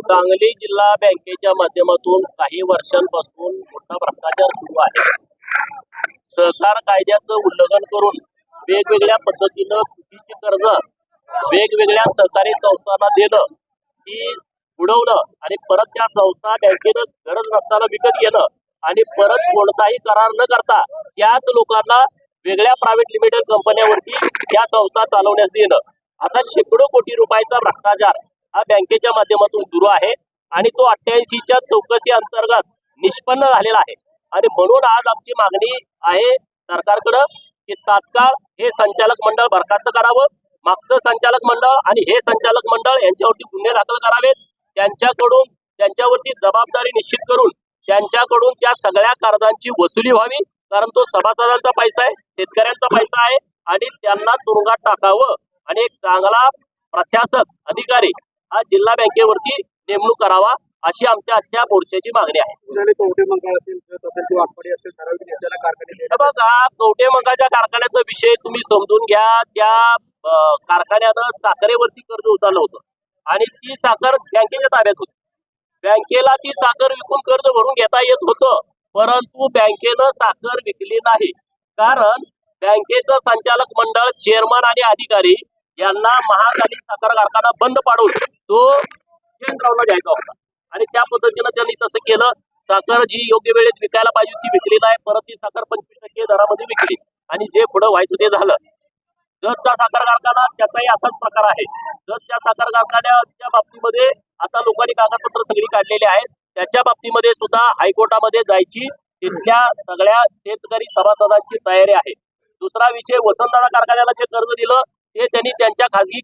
सांगली जिल्हा बँकेच्या माध्यमातून काही वर्षांपासून मोठा भ्रष्टाचार सुरू आहे. सहकार कायद्याचं उल्लंघन करून वेगवेगळ्या पद्धतीनं चुकीची कर्ज वेगवेगळ्या सहकारी संस्थांना देणं ती बुडवणं आणि परत त्या संस्था बँकेनं गरज नसताना विकत घेणं आणि परत कोणताही करार न करता त्याच लोकांना वेगळ्या प्रायव्हेट लिमिटेड कंपन्यावरती त्या संस्था चालवण्यास देणं. असा शेकडो कोटी रुपयाचा भ्रष्टाचार हा बँकेच्या माध्यमातून सुरू आहे आणि तो अठ्ठ्याऐंशीच्या चौकशी अंतर्गत निष्पन्न झालेला आहे. आणि म्हणून आज आमची मागणी आहे सरकारकडं की तात्काळ हे संचालक मंडळ बरखास्त करावं. मागचं संचालक मंडळ आणि हे संचालक मंडळ यांच्यावरती गुन्हे दाखल करावेत. त्यांच्याकडून त्यांच्यावरती जबाबदारी निश्चित करून त्यांच्याकडून त्या सगळ्या कर्जांची वसुली व्हावी. कारण तो सभासदांचा पैसा आहे शेतकऱ्यांचा पैसा आहे आणि त्यांना तुरुंगात टाकावं. आणि एक चांगला प्रशासक अधिकारी हा जिल्हा बँकेवरती नेमणूक करावा अशी आमच्या आजच्या मोर्चाची मागणी आहे. बघा कवठे मंगाच्या कारखान्याचा विषय तुम्ही समजून घ्या. त्या कारखान्यानं साखरेवरती कर्ज उचललं होतं. आणि ती साखर बँकेच्या ताब्यात होती. बँकेला ती साखर विकून कर्ज भरून घेता येत होतं परंतु बँकेनं साखर विकली नाही. कारण बँकेचं संचालक मंडळ चेअरमन आणि अधिकारी यांना महाकाली साखर कारखाना बंद पाडून तो केंद्रावला द्यायचा होता. आणि त्या पद्धतीनं त्यांनी तसं केलं. साखर जी योग्य वेळेत विकायला पाहिजे ती विकली नाही. परत ती साखर पंचवीस टक्के दरामध्ये विकली. आणि जे पुढं व्हायचं ते झालं. जतचा साखर कारखाना त्याचाही असाच प्रकार आहे. जतच्या साखर कारखान्याच्या बाबतीमध्ये आता लोकांनी कागदपत्र सगळी काढलेली आहेत. त्याच्या बाबतीमध्ये सुद्धा हायकोर्टामध्ये जायची तिथल्या सगळ्या शेतकरी सभासदांची तयारी आहे. दुसरा विषय वसंतदादा कारखान्याला जे कर्ज दिलं ते त्यांनी त्यांच्या खासगी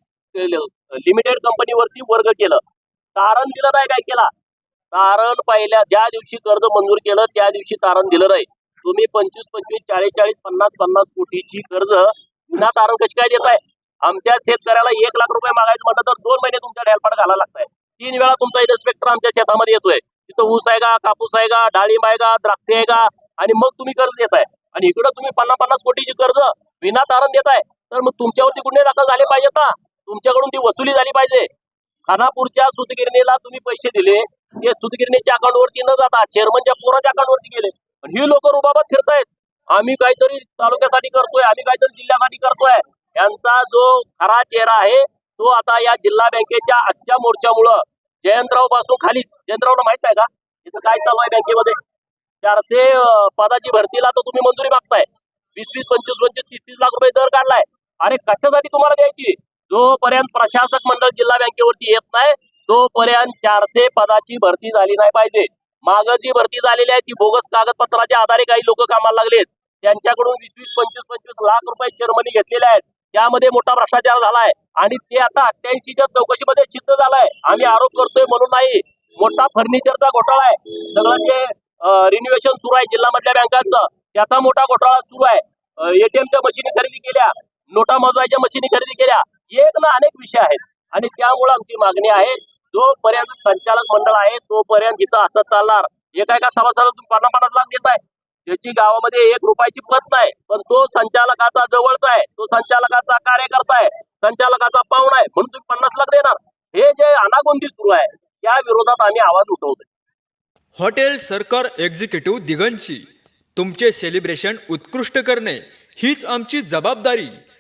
लिमिटेड कंपनीवरती वर्ग केलं. तारण दिलं नाही केला? तारण पहिल्या ज्या दिवशी कर्ज मंजूर केलं त्या दिवशी तारण दिलं नाही. तुम्ही पंचवीस पंचवीस चाळीस चाळीस पन्नास पन्नास कोटीची कर्ज विना तारण कशी काय देताय? आमच्या शेतकऱ्याला एक लाख रुपये मागायचं म्हटलं तर दोन महिने तुमच्या ढेलपाट घालायला लागताय. तीन वेळा तुमचा इन्स्पेक्टर आमच्या शेतामध्ये येतोय. तिथं ऊस आहे का कापूस आहे का डाळिंब आहे का द्राक्षे आहे का? आणि मग तुम्ही कर्ज देताय. आणि इकडं तुम्ही पन्नास पन्नास कोटीची कर्ज विना तारण देताय. तर मग तुमच्यावरती गुन्हे दाखल झाले पाहिजेत ना. तुमच्याकडून ती वसुली झाली पाहिजे. खानापूरच्या सुतगिरणीला तुम्ही पैसे दिले. ते सुतगिरणीच्या अकाउंटवरती न जाता चेअरमनच्या पोराच्या अकाउंटवरती गेले. पण ही लोक रुबाबात फिरतायत. आम्ही काहीतरी तालुक्यासाठी करतोय आम्ही काहीतरी जिल्ह्यासाठी करतोय. यांचा जो खरा चेहरा आहे तो आता या जिल्हा बँकेच्या आजच्या मोर्चामुळं जयंतरावपासून खाली जयंतरावला माहीत आहे का? इथं काय चालू आहे बँकेमध्ये? चारशे पदाची भरतीला तर तुम्ही मंजुरी मागताय. वीस वीस पंचवीस पंचवीस तीस तीस लाख रुपये दर काढलाय. अरे कशासाठी तुम्हाला द्यायची? जोपर्यंत प्रशासक मंडळ जिल्हा बँकेवरती येत नाही तोपर्यंत चारशे पदाची भरती झाली नाही पाहिजे. माग जी भरती झालेली आहे ती बोगस कागदपत्राच्या आधारे काही लोक कामाला लागलेत. त्यांच्याकडून वीस वीस पंचवीस पंचवीस लाख रुपये चेअरमनी घेतलेले आहेत. त्यामध्ये मोठा भ्रष्टाचार झालाय. आणि ते आता अठ्ठ्याऐंशीच्या चौकशीमध्ये सिद्ध झालाय. आम्ही आरोप करतोय म्हणून नाही. मोठा फर्निचरचा घोटाळा आहे. सगळं जे रिन्युएशन सुरू आहे जिल्हा मधल्या बँकांचं. त्याचा मोठा घोटाळा सुरू आहे. एटीएमच्या मशीनी खरेदी केल्या. नोटा मोजवायच्या मशीनी खरेदी केल्या. एक ना अनेक विषय आहेत. आणि त्यामुळे आमची मागणी आहे जोपर्यंत संचालक मंडळ आहे तोपर्यंत इथं असं चालणार. एका एका सभासदाला तुम्ही पन्नास पन्नास लाख आहे त्याची गावामध्ये एक रुपयाची पत नाही. पण तो संचालकाचा जवळचा आहे. तो संचालकाचा कार्यकर्ता आहे. संचालकाचा पाहुणा आहे. म्हणून तुम्ही पन्नास लाख देणार. हे जे अनागोंदी सुरू आहे त्या विरोधात आम्ही आवाज उठवतोय. हॉटेल सरकार एक्झिक्युटिव्ह दिगंची. तुमचे सेलिब्रेशन उत्कृष्ट करणे हीच आमची जबाबदारी.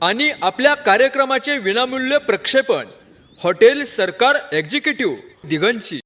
आणि आपल्या कार्यक्रमाचे विनामूल्य प्रक्षेपण. हॉटेल सरकार एक्झिक्युटिव्ह दिगंची